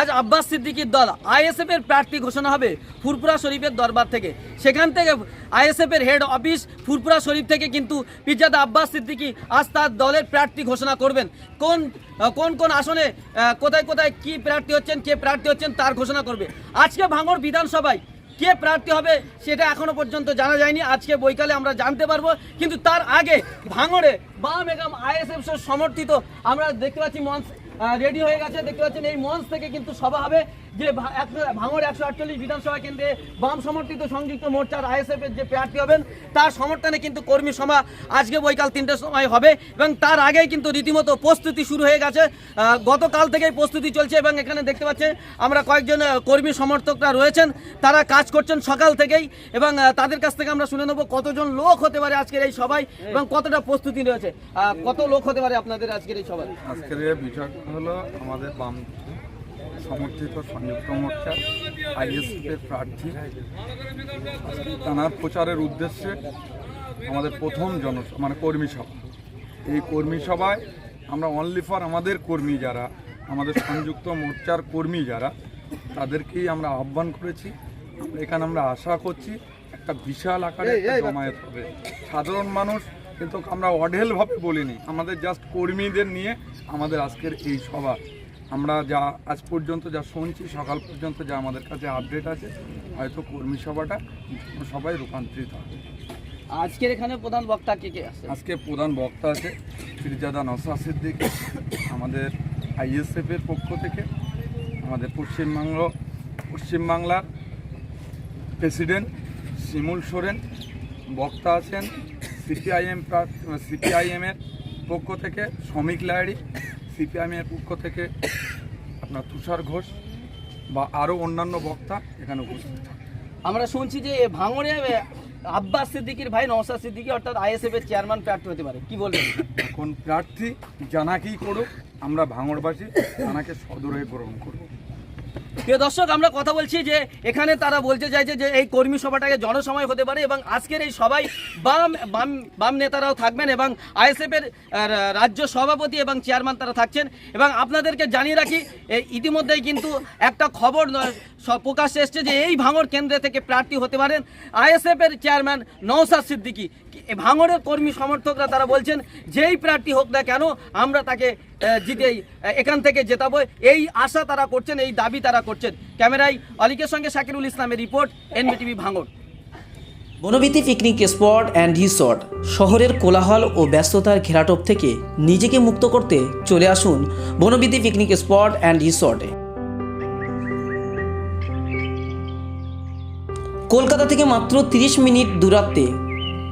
আজ আব্বাস সিদ্দিকির দল আইএসএফ এর প্রার্থী ঘোষণা হবে ফুরপুরা শরীফের দরবার থেকে। সেখান থেকে আইএসএফ এর হেড অফিস ফুরপুরা শরীফ থেকে কিন্তু পিরজাদা আব্বাস সিদ্দিকি আজ তার দলের প্রার্থী ঘোষণা করবেন। কোন কোন কোন আসনে কোথায় কোথায় কি প্রার্থী হচ্ছেন, কে প্রার্থী হচ্ছেন তার ঘোষণা করবে। আজকে ভাঙড় বিধানসভায় কে প্রার্থী হবে সেটা এখনও পর্যন্ত জানা যায়নি। আজকে বৈকালে আমরা জানতে পারব। কিন্তু তার আগে ভাঙড়ে বাম এবং আইএসএফ সমর্থিত আমরা দেখতে পাচ্ছি মঞ্চ রেডি হয়ে গেছে। দেখতে পাচ্ছেন এই মঞ্চ থেকে কিন্তু সভা হবে। যে ভাঙড় একশো আটচল্লিশ বিধানসভা কেন্দ্রে বাম সমর্থিত সংযুক্ত মোর্চার আইএসএফ এর যে প্রার্থী হবেন, তার সমর্থনে কিন্তু কর্মী সভা আজকে বৈকাল তিনটের সময় হবে এবং তার আগেই কিন্তু রীতিমতো প্রস্তুতি শুরু হয়ে গেছে। গতকাল থেকেই প্রস্তুতি চলছে এবং এখানে দেখতে পাচ্ছেন আমরা কয়েকজন কর্মী সমর্থকরা রয়েছেন, তারা কাজ করছেন সকাল থেকেই এবং তাদের কাছ থেকে আমরা শুনে নেব কতজন লোক হতে পারে আজকের এই সবাই এবং কতটা প্রস্তুতি রয়েছে। কত লোক হতে পারে আপনাদের আজকের এই সবাই আজকের এই বিষয়টা হলো আমাদের বাম সমর্থিত সংযুক্ত মোর্চা আইএসএফের প্রার্থী। তানার প্রচারের উদ্দেশ্যে আমাদের প্রথম জন মানে কর্মী সভা। এই কর্মী সভায় আমরা অনলি ফর আমাদের কর্মী যারা আমাদের সংযুক্ত মোর্চার কর্মী যারা তাদেরকেই আমরা আহ্বান করেছি। এখানে আমরা আশা করছি একটা বিশাল আকারে জমায়েত হবে। সাধারণ মানুষ কিন্তু আমরা অঢেলভাবে বলিনি। আমাদের জাস্ট কর্মীদের নিয়ে আমাদের আজকের এই সভা। আমরা যা আজ পর্যন্ত যা শুনছি সকাল পর্যন্ত যা আমাদের কাছে আপডেট আছে হয়তো কর্মী সভাটা সবাই রূপান্তরিত হবে। আজকের এখানে প্রধান বক্তা কে কে আছে? আজকে প্রধান বক্তা আছে ফিরজাদা নসা সিদ্দিক আমাদের আইএসএফের পক্ষ থেকে আমাদের পশ্চিমবঙ্গ পশ্চিমবাংলার প্রেসিডেন্ট শিমুল সোরেন বক্তা আছেন সিপিআইএম সিপিআইএমের পক্ষ থেকে শ্রমিক লাহিড়ি সিপিআইএমের পক্ষ থেকে আপনার তুষার ঘোষ বা আরও অন্যান্য বক্তা এখানে উপস্থিত আমরা শুনছি যে ভাঙড়ে আব্বাস সিদ্দিকির ভাই নওসাদ সিদ্দিকি অর্থাৎ আইএসএফ এর চেয়ারম্যান প্রার্থী হতে পারে। কি বলবেন? এখন প্রার্থী জানাকেই করুক আমরা ভাঙড়বাসী জানাকে সদরে গ্রহণ করব। প্রিয় দর্শক, আমরা কথা বলছি যে এখানে তারা বলতে চাইছে যে এই কর্মী সভাটাকে জনসময় হতে পারে এবং আজকের এই সবাই বাম বাম বাম নেতারাও থাকবেন এবং আইএসএফ এর রাজ্য সভাপতি এবং চেয়ারম্যান তারা থাকছেন। এবং আপনাদেরকে জানিয়ে রাখি ইতিমধ্যেই কিন্তু একটা খবর প্রকাশ এসছে যে এই ভাঙড় কেন্দ্রে থেকে প্রার্থী হতে পারেন আইএসএফ এর চেয়ারম্যান নওসাদ সিদ্দিকী। কি- এ ভাঙড়ের কর্মী সমর্থকরা তারা বলছেন, যেই প্রার্থী হোক না কেন, আমরা তাকে জিতেই এখান থেকে জেতাবো। এই আশা তারা করছেন, এই দাবি তারা করছেন। ক্যামেরায় অলিকের সঙ্গে শাকিরুল ইসলামের রিপোর্ট, এনবিটিভি ভাঙড় Bonbithi picnic spot and resort, শহরের কোলাহল ও ব্যস্ততার ঘেরাটোপ থেকে নিজেকে মুক্ত করতে চলে আসুন বনবিতি পিকনিক স্পট অ্যান্ড রিসর্টে। কলকাতা থেকে মাত্র 30 মিনিট দূরত্বে